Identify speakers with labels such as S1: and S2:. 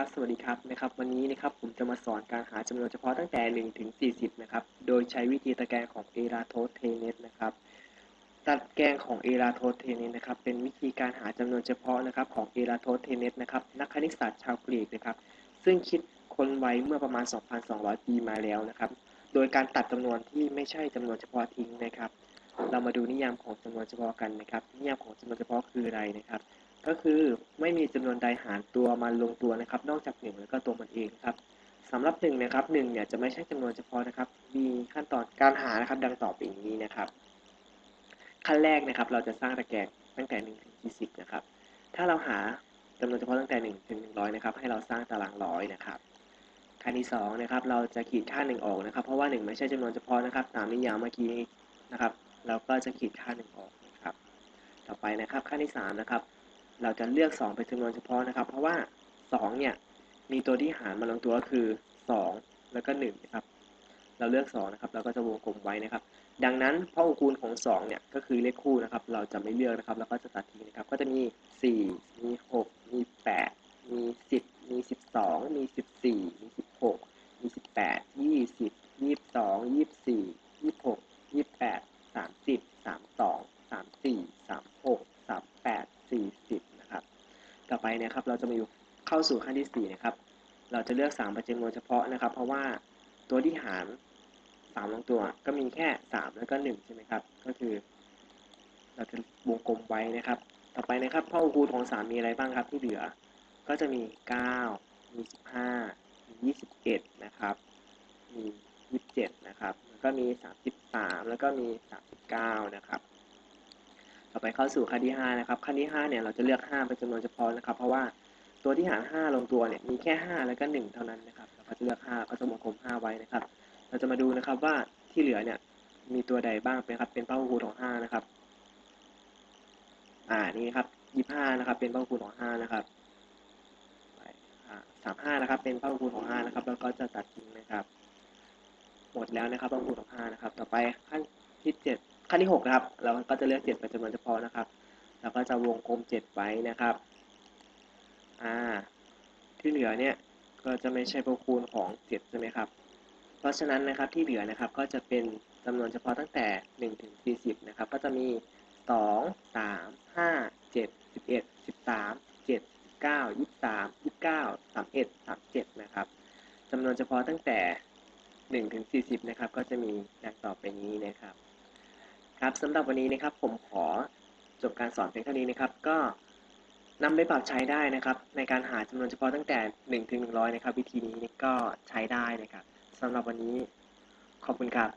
S1: ครับ สวัสดีครับนะครับ วันนี้นะครับผมจะมาสอนการหาจำนวนเฉพาะตั้งแต่ 1 ถึง 40 นะครับ โดยใช้วิธีตะแกรงของ e r a t o s t e n e t นะครับตะแกรงของ e r a t o s t e n e t นะครับ เป็นวิธีการหาจำนวนเฉพาะนะครับของ e r a t o s t e n e t นะครับ นักคณิตศาสตร์ชาวกรีกนะครับ ซึ่งคิดค้นไว้เมื่อประมาณ 2,200 ปีมาแล้วนะครับ โดยการตัดจำนวนที่ไม่ใช่จำนวนเฉพาะทิ้งนะครับ เรามาดูนิยามของจำนวนเฉพาะกันนะครับ นิยามของจำนวนเฉพาะคืออะไรนะครับ ก็คือไม่มีจำนวนใดหารตัวมันลงตัวนะครับ นอกจากหนึ่งแล้วก็ตัวมันเองครับสำหรับหนึ่งนะครับหนึ่งเนี่ยจะไม่ใช่จำนวนเฉพาะนะครับ มีขั้นตอนการหานะครับ ดังต่อไปนี้นะครับ ขั้นแรกนะครับ เราจะสร้างตะแกรงตั้งแต่หนึ่งถึงยี่สิบนะครับ ถ้าเราหาจำนวนเฉพาะตั้งแต่หนึ่งถึงหนึ่งร้อยนะครับ ให้เราสร้างตารางร้อยนะครับขั้นที่สองนะครับ เราจะขีดค่าหนึ่งออกนะครับ เพราะว่าหนึ่งไม่ใช่จำนวนเฉพาะนะครับ ตามนิยามเมื่อกี้นะครับ เราก็จะขีดค่าหนึ่งออกนะครับ ต่อไปนะครับขั้นที่สามนะครับ เราจะเลือก 2 เป็นจำนวนเฉพาะนะครับ เพราะว่า 2 เนี่ย มีตัวที่หารมาลงตัวก็คือ 2 แล้วก็1นะครับ เราเลือก 2 นะครับ เราก็จะวงกลมไว้นะครับ ดังนั้นพหุคูณของ 2 เนี่ย ก็คือเลขคู่นะครับ เราจะไม่เลือกนะครับ แล้วก็จะตัดทิ้งนะครับ ก็จะมี 4 มี 6 มี 8 มี 10 มี 12 มี 14 มี 16 มี 18 20 22 24 26 28 30 32 34 36 38 40 นะครับ ต่อไป นะครับ เราจะมาอยู่เข้าสู่ขั้นที่ 4 นะครับ เราจะเลือก3ป็นจำนวนเฉพาะนะครับ เพราะว่าตัวที่หาร3ลงตัวก็มีแค่ 3 แล้วก็ 1 ใช่ไหมครับ ก็คือ เราจะวงกลมไว้นะครับ ต่อไปนะครับพหุคูณของ 3 มีอะไรบ้างครับ ที่เหลือ ก็จะมี 9 มี 15 มี 21 นะครับ มี 27 นะครับ แล้วก็มี 33 แล้วก็มี 39 นะครับ ต่อไปเข้าสู่ขั้นที่5นะครับขั้นที่5เนี่ยเราจะเลือก5เป็นจำนวนเฉพาะนะครับ เพราะว่าตัวที่หาร5ลงตัวเนี่ยมีแค่ 5 แล้วก็ 1 เท่านั้นนะครับเราก็จะเลือก5ก็จะวงกลม5ไว้นะครับ เราจะมาดูนะครับว่าที่เหลือเนี่ยมีตัวใดบ้างเป็นครับเป็นพหุคูณของ5นะครับอ่านี่ครับ25นะครับเป็นพหุคูณของ5นะครับสามห้านะครับเป็นพหุคูณของ5นะครับแล้วก็จะตัดทิ้งนะครับหมดแล้วนะครับพหุคูณของ5นะครับต่อไป 7ขั้นที่6นะครับ เราก็จะเลือก7เป็นจำนวนเฉพาะนะครับ แล้วก็จะวงกลม7ไว้นะครับ อ่า ที่เหลือเนี่ยก็จะไม่ใช่พหุคูณของ7ใช่ไหมครับ เพราะฉะนั้นนะครับที่เหลือนะครับก็จะเป็นจำนวนเฉพาะตั้งแต่1ถึง40นะครับ ก็จะมี2 3 5 7 11 13 7 9 23 29 31 37นะครับจำนวนเฉพาะตั้งแต่1ถึง40นะครับ ก็จะมีดังต่อไปนี้นะครับ ครับสำหรับวันนี้นะครับผมขอจบการสอนเพียงเท่านี้นะครับ ก็นำไปปรับใช้ได้นะครับ ในการหาจำนวนเฉพาะตั้งแต่1ถึง100 นะครับ วิธีนี้ก็ใช้ได้นะครับสำหรับวันนี้ขอบคุณครับ